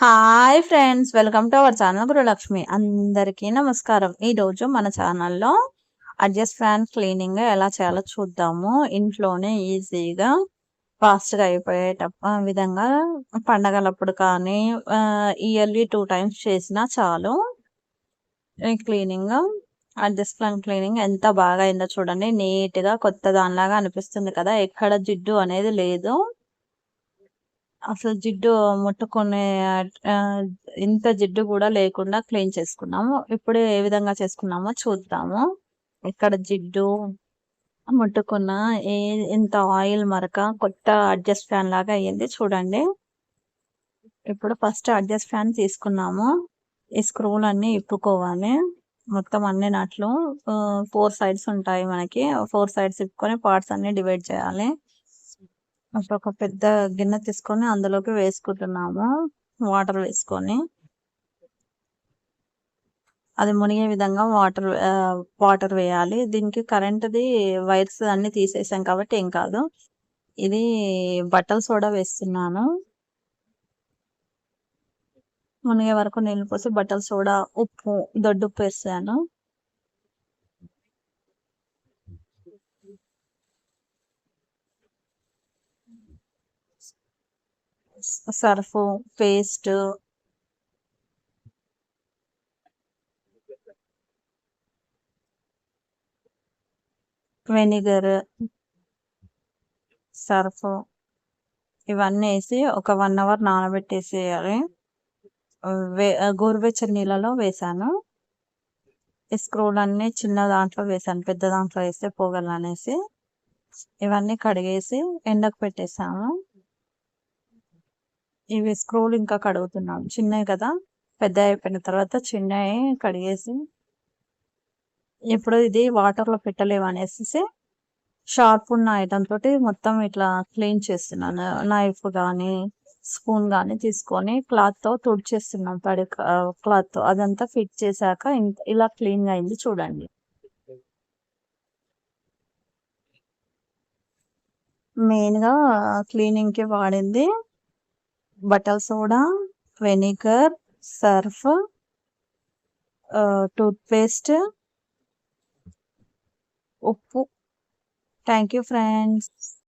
Hi friends welcome to our channel Gurulakshmi. అందరికీ నమస్కారం. ఈరోజు మన ఛానల్లో అడ్జస్ట్ ఫ్యాన్ క్లీనింగ్ ఎలా చేయాలో చూద్దాము. ఇంట్లోనే ఈజీగా ఫాస్ట్గా అయిపోయే విధంగా పండగలప్పుడు కానీ ఇయర్లీ టూ టైమ్స్ చేసినా చాలు. క్లీనింగ్ అడ్జస్ట్ ఫ్యాన్ క్లీనింగ్ ఎంత బాగా అయిందో చూడండి. నీట్గా కొత్త దానిలాగా అనిపిస్తుంది కదా ఎక్కడ జిడ్డు అనేది లేదు. అసలు జిడ్డు ముట్టుకునే ఇంత జిడ్డు కూడా లేకుండా క్లీన్ చేసుకున్నాము. ఇప్పుడు ఏ విధంగా చేసుకున్నామో చూద్దాము. ఇక్కడ జిడ్డు ముట్టుకున్న ఏ ఇంత ఆయిల్ మరక కొత్త అడ్జస్ట్ ఫ్యాన్ లాగా అయ్యింది చూడండి. ఇప్పుడు ఫస్ట్ అడ్జస్ట్ ఫ్యాన్ తీసుకున్నాము. ఈ స్క్రూలు అన్ని ఇప్పుకోవాలి. మొత్తం అన్ని నట్లు ఫోర్ సైడ్స్ ఉంటాయి మనకి. ఫోర్ సైడ్స్ ఇప్పుకొని పార్ట్స్ అన్ని డివైడ్ చేయాలి. ఒక పెద్ద గిన్నె తీసుకొని అందులోకి వేసుకుంటున్నాము వాటర్ వేసుకొని. అది మునిగే విధంగా వాటర్ వాటర్ వేయాలి. దీనికి కరెంట్ది వైర్స్ అన్ని తీసేసాం కాబట్టి ఏం కాదు. ఇది బట్టల సోడా వేస్తున్నాను. మునిగే వరకు నీళ్ళు పోసి బట్టల సోడా ఉప్పు దొడ్డుప్పు వేసాను. Surf paste. Vinegar Surf. ఇవన్నీ వేసి ఒక వన్ అవర్ నానబెట్టేసేయాలి. వే గోరువెచ్చని నీళ్ళలో వేసాను. స్క్రూలు అన్నీ చిన్న దాంట్లో వేసాను పెద్ద దాంట్లో వేస్తే పోగలనేసి. ఇవన్నీ కడిగేసి ఎండకు పెట్టేసాము ఇవి స్క్రూలు ఇంకా కడుగుతున్నాం. చిన్నవి కదా? పెద్ద అయిపోయిన తర్వాత చిన్నవి కడిగేసి ఇప్పుడు ఇది వాటర్లో పెట్టలేము అనేసి షార్ప్ ఉన్న ఐటమ్ తోటి మొత్తం ఇట్లా క్లీన్ చేస్తున్నాను. నైఫ్ కానీ స్పూన్ కానీ తీసుకొని క్లాత్తో తుడిచేస్తున్నాం. తడి క్లాత్తో అదంతా ఫిట్ చేశాక ఇలా క్లీన్గా అయింది చూడండి. మెయిన్గా క్లీనింగ్కి వాడింది బట్టల సోడా వెనిగర్ సర్ఫ్ టూత్పేస్ట్. ఉప్పు. Thank you friends